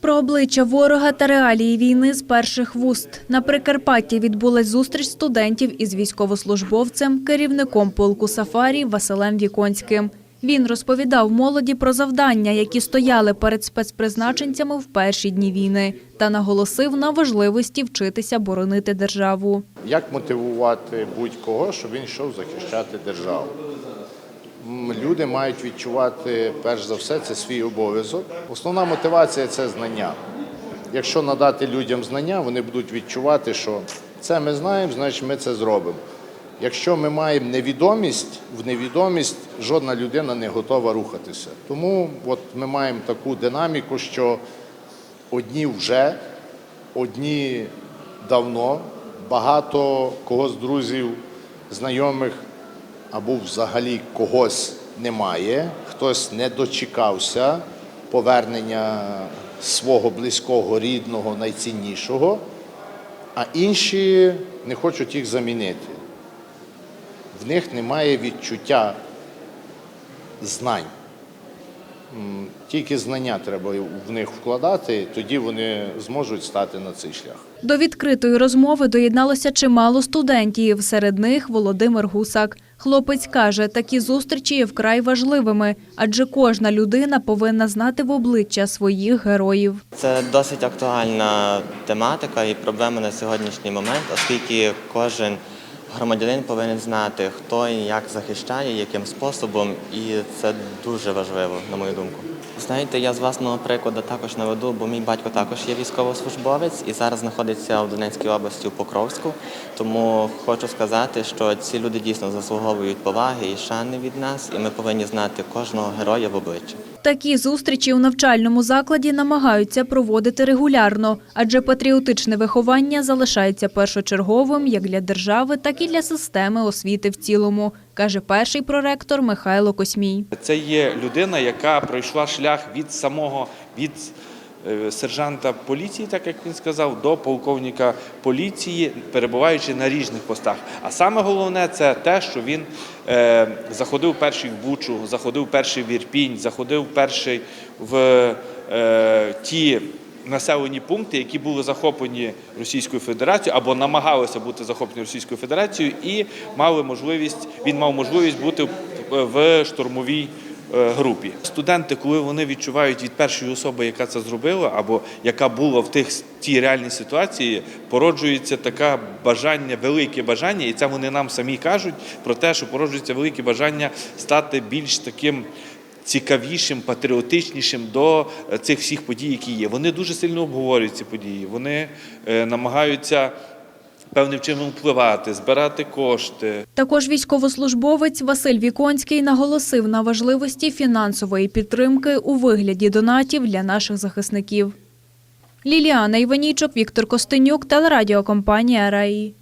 Про обличчя ворога та реалії війни з перших вуст. На Прикарпатті відбулась зустріч студентів із військовослужбовцем, керівником полку Сафарі Василем Віконським. Він розповідав молоді про завдання, які стояли перед спецпризначенцями в перші дні війни, та наголосив на важливості вчитися боронити державу. Як мотивувати будь-кого, щоб він йшов захищати державу? Люди мають відчувати, перш за все, це свій обов'язок. Основна мотивація це знання. Якщо надати людям знання, вони будуть відчувати, що це ми знаємо, значить ми це зробимо. Якщо ми маємо невідомість, в невідомість жодна людина не готова рухатися. Тому от ми маємо таку динаміку, що одні вже, одні давно, багато кого з друзів, знайомих або взагалі когось немає, хтось не дочекався повернення свого близького, рідного, найціннішого, а інші не хочуть їх замінити. В них немає відчуття знань. Тільки знання треба в них вкладати, тоді вони зможуть стати на цей шлях. До відкритої розмови доєдналося чимало студентів, серед них Володимир Гусак. Хлопець каже, такі зустрічі є вкрай важливими, адже кожна людина повинна знати в обличчя своїх героїв. Це досить актуальна тематика і проблема на сьогоднішній момент, оскільки кожен громадянин повинен знати, хто і як захищає, яким способом, і це дуже важливо, на мою думку. Знаєте, я з власного прикладу також наведу, бо мій батько також є військовослужбовець і зараз знаходиться в Донецькій області у Покровську. Тому хочу сказати, що ці люди дійсно заслуговують поваги і шани від нас, і ми повинні знати кожного героя в обличчя. Такі зустрічі у навчальному закладі намагаються проводити регулярно, адже патріотичне виховання залишається першочерговим як для держави, так і для системи освіти в цілому, каже перший проректор Михайло Космій. Це є людина, яка пройшла шлях від самого від сержанта поліції, так як він сказав, до полковника поліції, перебуваючи на різних постах. А саме головне це те, що він е, заходив перший в Бучу, заходив перший в Ірпінь, заходив перший в е, ті. Населені пункти, які були захоплені Російською Федерацією або намагалися бути захоплені Російською Федерацією, і мали можливість, він мав можливість бути в штурмовій е, групі. Студенти, коли вони відчувають від першої особи, яка це зробила, або яка була в тих тій реальній ситуації, породжується таке бажання, велике бажання, і це вони нам самі кажуть про те, що породжується велике бажання стати більш таким. Цікавішим, патріотичнішим до е, цих всіх подій, які є. Вони дуже сильно обговорюють ці події. Вони е, намагаються певним чином впливати, збирати кошти. Також військовослужбовець Василь Віконський наголосив на важливості фінансової підтримки у вигляді донатів для наших захисників. Ліліана Іванічок, Віктор Костенюк, телерадіокомпанія «Раї».